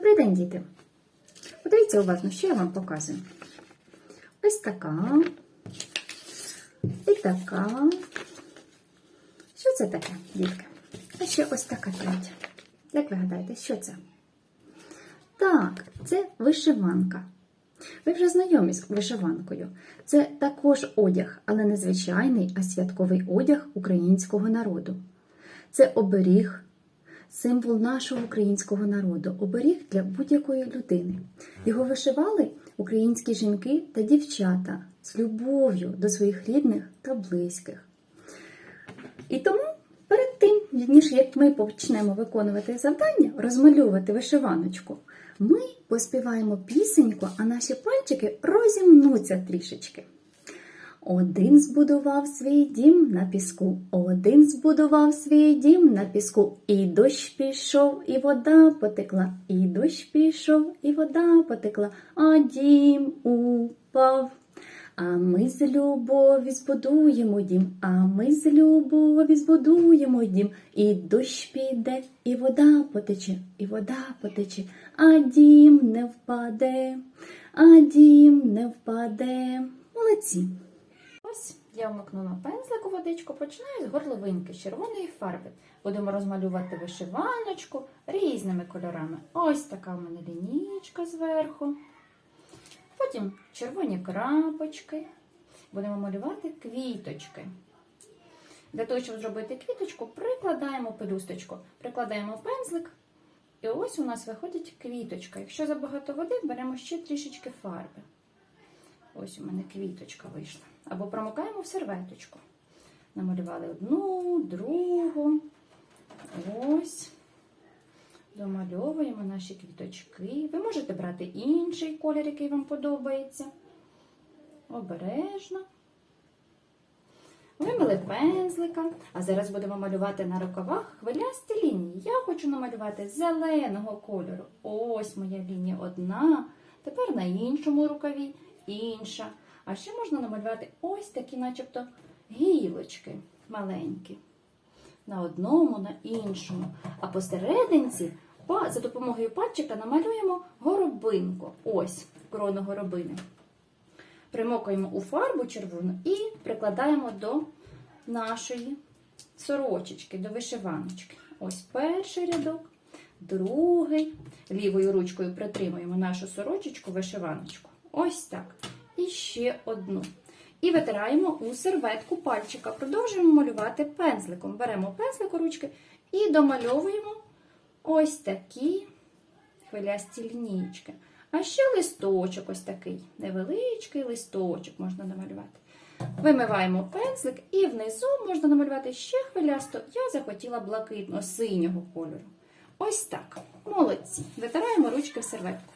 Добрий день, діти! Подивіться уважно, що я вам показую. Ось така. І така. Що це таке, дітки? А ще ось така третя. Як ви гадаєте, що це? Так, це вишиванка. Ви вже знайомі з вишиванкою. Це також одяг, але не звичайний, а святковий одяг українського народу. Це оберіг, символ нашого українського народу, оберіг для будь-якої людини. Його вишивали українські жінки та дівчата з любов'ю до своїх рідних та близьких. І тому перед тим, ніж як ми почнемо виконувати завдання, розмальовувати вишиваночку, ми поспіваємо пісеньку, а наші пальчики розімнуться трішечки. Один збудував свій дім на піску, один збудував свій дім на піску, і дощ пішов, і вода потекла, і дощ пішов, і вода потекла, а дім упав. А ми з любові збудуємо дім, а ми з любові збудуємо дім, і дощ піде, і вода потече, і вода потече, а дім не впаде, а дім не впаде. Молодці. Ось я вмикнула пензлик у водичку, починаю з горловинки з червоної фарби. Будемо розмалювати вишиваночку різними кольорами. Ось така в мене лінійка зверху. Потім червоні крапочки. Будемо малювати квіточки. Для того, щоб зробити квіточку, прикладаємо пелюсточку, прикладаємо пензлик, і ось у нас виходить квіточка. Якщо забагато води, беремо ще трішечки фарби. Ось у мене квіточка вийшла. Або промокаємо в серветочку. Намалювали одну, другу. Ось. Домальовуємо наші квіточки. Ви можете брати інший колір, який вам подобається. Обережно. Вимили пензлика, а зараз будемо малювати на рукавах хвилясті лінії. Я хочу намалювати зеленого кольору. Ось моя лінія одна. Тепер на іншому рукаві інша. А ще можна намалювати ось такі, начебто, гілочки маленькі. На одному, на іншому. А посерединці за допомогою пальчика намалюємо горобинку. Ось крону горобини. Примокуємо у фарбу червону і прикладаємо до нашої сорочечки, до вишиваночки. Ось перший рядок, другий. Лівою ручкою притримуємо нашу сорочечку, вишиваночку. Ось так. І ще одну. І витираємо у серветку пальчика. Продовжуємо малювати пензликом. Беремо пензлик у ручки і домальовуємо ось такі хвилясті лінійки. А ще листочок ось такий. Невеличкий листочок можна намалювати. Вимиваємо пензлик і внизу можна намалювати ще хвилясто. Я захотіла блакитно-синього кольору. Ось так. Молодці. Витираємо ручки в серветку.